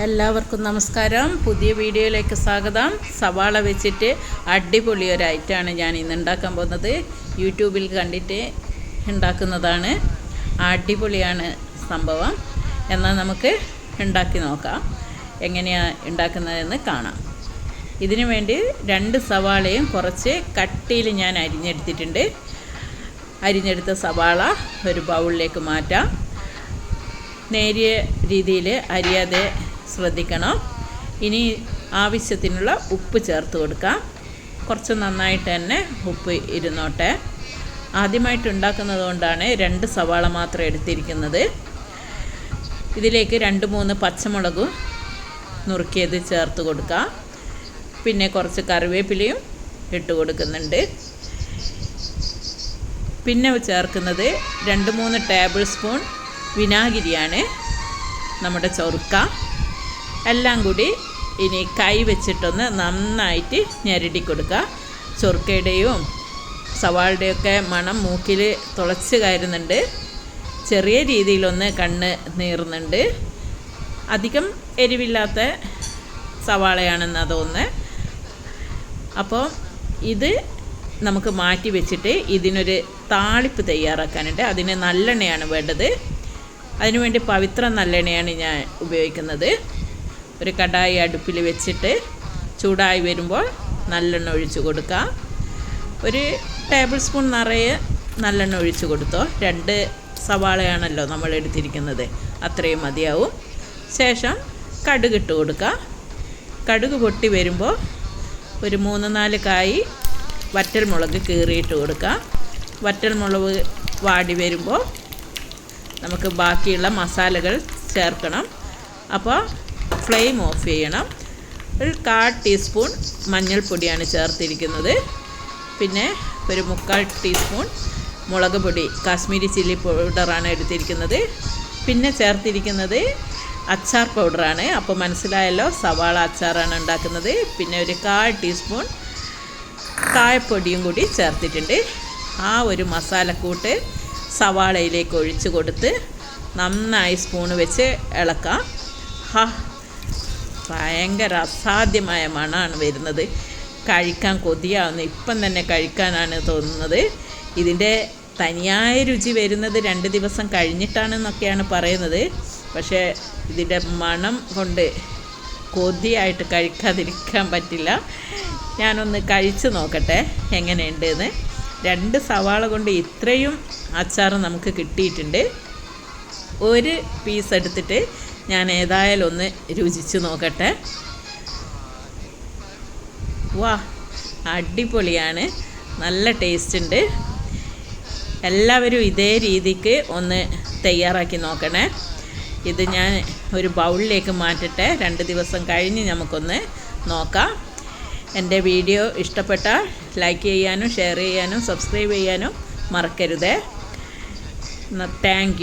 എല്ലാവർക്കും നമസ്കാരം. പുതിയ വീഡിയോയിലേക്ക് സ്വാഗതം. സവാള വെച്ചിട്ട് അടിപൊളി ഒരു ഐറ്റമാണ് ഞാൻ ഇന്ന് ഉണ്ടാക്കാൻ പോകുന്നത്. യൂട്യൂബിൽ കണ്ടിട്ട് ഉണ്ടാക്കുന്നതാണ്. അടിപൊളിയാണ് സംഭവം. എന്നാൽ നമുക്ക് ഉണ്ടാക്കി നോക്കാം. എങ്ങനെയാണ് ഉണ്ടാക്കുന്നതെന്ന് കാണാം. ഇതിനു വേണ്ടി രണ്ട് സവാളയും കുറച്ച് കട്ടിയിൽ ഞാൻ അരിഞ്ഞെടുത്തിട്ടുണ്ട്. അരിഞ്ഞെടുത്ത സവാള ഒരു ബൗളിലേക്ക് മാറ്റാം. നേരിയ രീതിയിൽ അരിയാതെ ശ്രദ്ധിക്കണം. ഇനി ആവശ്യത്തിനുള്ള ഉപ്പ് ചേർത്ത് കൊടുക്കാം. കുറച്ച് നന്നായിട്ട് തന്നെ ഉപ്പ് ഇരുന്നോട്ടെ. ആദ്യമായിട്ട് ഉണ്ടാക്കുന്നത് കൊണ്ടാണ് രണ്ട് സവാള മാത്രം എടുത്തിരിക്കുന്നത്. ഇതിലേക്ക് രണ്ട് മൂന്ന് പച്ചമുളകും നുറുക്കിയത് ചേർത്ത് കൊടുക്കാം. പിന്നെ കുറച്ച് കറിവേപ്പിലയും ഇട്ട് കൊടുക്കുന്നുണ്ട്. പിന്നെ ചേർക്കുന്നത് രണ്ട് മൂന്ന് ടേബിൾ സ്പൂൺ വിനാഗിരിയാണ് നമ്മുടെ ചൊറുക്ക. എല്ലാം കൂടി ഇനി കൈ വെച്ചിട്ടൊന്ന് നന്നായിട്ട് ഞെരടി കൊടുക്കുക. ചൊറുക്കയുടെയും സവാളുടെയൊക്കെ മണം മൂക്കിൽ തുളച്ച് കയറുന്നുണ്ട്. ചെറിയ രീതിയിലൊന്ന് കണ്ണ് നീറുന്നുണ്ട്. അധികം എരിവില്ലാത്ത സവാളയാണെന്ന് തോന്നുന്നത് അപ്പോൾ ഇത് നമുക്ക് മാറ്റി വെച്ചിട്ട് ഇതിനൊരു താളിപ്പ് തയ്യാറാക്കാനുണ്ട്. അതിന് നല്ലെണ്ണയാണ് വേണ്ടത്. അതിനുവേണ്ടി പവിത്ര നല്ലെണ്ണയാണ് ഞാൻ ഉപയോഗിക്കുന്നത്. ഒരു കടായി അടുപ്പിൽ വെച്ചിട്ട് ചൂടായി വരുമ്പോൾ നല്ലെണ്ണ ഒഴിച്ചു കൊടുക്കാം ഒരു ടേബിൾ സ്പൂൺ നിറയെ നല്ലെണ്ണ ഒഴിച്ചു കൊടുത്തോ. രണ്ട് സവാളയാണല്ലോ നമ്മൾ എടുത്തിരിക്കുന്നത്. അത്രയും മതിയാവും. ശേഷം കടുക് ഇട്ട് കൊടുക്കുക. കടുക് പൊട്ടി വരുമ്പോൾ ഒരു മൂന്ന് നാല് കായി വറ്റൽ മുളക് കീറിയിട്ട് കൊടുക്കുക. വറ്റൽ വറ്റൽമുളക് വാടി വരുമ്പോൾ നമുക്ക് ബാക്കിയുള്ള മസാലകൾ ചേർക്കണം. അപ്പോൾ ഫ്ലെയിം ഓഫ് ചെയ്യണം. ഒരു കാ ടീസ്പൂൺ മഞ്ഞൾപ്പൊടിയാണ് ചേർത്തിരിക്കുന്നത്. പിന്നെ ഒരു മുക്കാൽ ടീസ്പൂൺ മുളക് പൊടി കാശ്മീരി ചില്ലി പൗഡറാണ് എടുത്തിരിക്കുന്നത്. പിന്നെ ചേർത്തിരിക്കുന്നത് അച്ചാർ പൗഡറാണ്. അപ്പോൾ മനസ്സിലായല്ലോ സവാള അച്ചാറാണ് ഉണ്ടാക്കുന്നത്. പിന്നെ ഒരു കാൽ ടീസ്പൂൺ കായപ്പൊടിയും കൂടി ചേർത്തിട്ടുണ്ട്. ആ ഒരു മസാലക്കൂട്ട് സവാളയിലേക്ക് ഒഴിച്ച് കൊടുത്ത് നന്നായി സ്പൂണ് വെച്ച് ഇളക്കാം. ഹാ ഭയങ്കര അസാധ്യമായ മണമാണ് വരുന്നത്. കഴിക്കാൻ കൊതിയാവുന്നു. ഇപ്പം തന്നെ കഴിക്കാനാണ് തോന്നുന്നത്. ഇതിന്റെ തനിയായ രുചി വരുന്നത് രണ്ട് ദിവസം കഴിഞ്ഞിട്ടാണെന്നൊക്കെയാണ് പറയുന്നത്. പക്ഷേ ഇതിന്റെ മണം കൊണ്ട് കൊതിയായിട്ട് കഴിക്കാതിരിക്കാൻ പറ്റില്ല. ഞാനൊന്ന് കഴിച്ച് നോക്കട്ടെ എങ്ങനെയുണ്ട് എന്ന് രണ്ട് സവാള കൊണ്ട് ഇത്രയും അച്ചാർ നമുക്ക് കിട്ടിയിട്ടുണ്ട്. ഒരു പീസ് എടുത്തിട്ട് ഞാൻ ഏതായാലും ഒന്ന് രുചിച്ച് നോക്കട്ടെ. വാ അടിപൊളിയാണ്. നല്ല ടേസ്റ്റ് ഉണ്ട്. എല്ലാവരും ഇതേ രീതിക്ക് ഒന്ന് തയ്യാറാക്കി നോക്കണേ. ഇത് ഞാൻ ഒരു ബൗളിലേക്ക് മാറ്റട്ടെ. രണ്ട് ദിവസം കഴിഞ്ഞ് നമുക്കൊന്ന് നോക്കാം. എന്റെ വീഡിയോ ഇഷ്ടപ്പെട്ടാൽ ലൈക്ക് ചെയ്യാനും ഷെയർ ചെയ്യാനും സബ്സ്ക്രൈബ് ചെയ്യാനും മറക്കരുതേ. താങ്ക്